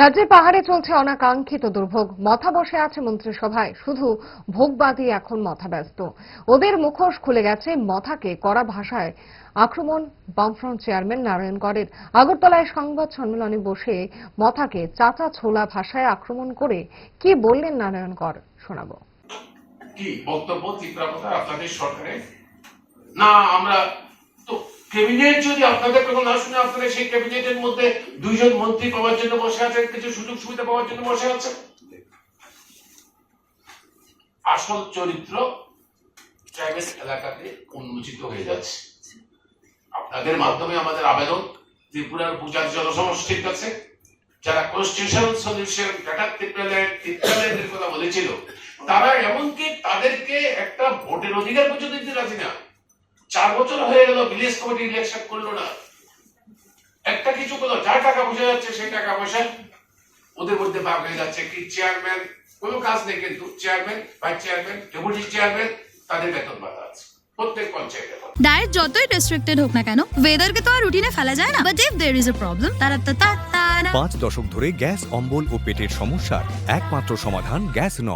রাজ্যে পাহাড়ে চলছে অনাকাঙ্ক্ষিত দুর্ভোগ। মাথা বসে আছে মন্ত্রিসভায়। শুধু ভোগবাদী এখন মাথা ব্যস্ত। ওদের মুখোশ খুলে গেছে মথাকে কড়া ভাষায়। আক্রমণ বামফ্রন্ট চেয়ারম্যান নারায়ণ করের আগরতলায় সংবাদ সম্মেলনে বসে মথাকে চাচা ছোলা ভাষায় আক্রমণ করে কি বললেন নারায়ণ কর শোনাবো। কি বক্তব্য ত্রিপুরা কথা আপনাদের সরকারের? না, আমরা ক্যাবিনেট যদি আপনাদের কথা না শুনে আপনারা সেই ক্যাবিনেটের মধ্যে দুইজন মন্ত্রী পাওয়ার জন্য বসে আছেন, কিছু সুযোগ সুবিধা পাওয়ার জন্য বসে আছেন? আসল চরিত্র ট্রাইবেল এলাকাতে উন্মোচিত হয়ে যাচ্ছে। আপনাদের মাধ্যমে আমাদের আবেদন, ত্রিপুরার পূজার জনসমষ্টির কাছে, যারা কনস্টিটিউশন সলিউশন ত্রিপুরাল্যান্ডের কথা বলেছিল, তারা এমনকি তাদেরকে একটা ভোটের অধিকার পর্যন্ত দিতে রাজি না। চার বছর হয়ে গেল ভিলেজ কমিটি ইলেকশন করল না। একটা কিছু করল যা টাকা পয়সা যাচ্ছে সেই টাকা পয়সা ওদের মধ্যে ভাগ হয়ে যাচ্ছে। কি চেয়ারম্যান কোনো কাজ নেই কিন্তু chairman vice chairman deputy chairman তাদের বেতন বাধা আছে। প্রত্যেক পঞ্চায়েতে ডায়েট যতই রেস্ট্রিক্টেড হোক না কেন ওয়েদারকে তো আর রুটিনে ফেলা যায় না। But if there is a problem তারা তা তা পাঁচ দশক ধরে গ্যাস অম্বল ও পেটের সমস্যার একমাত্র সমাধান গ্যাস নল।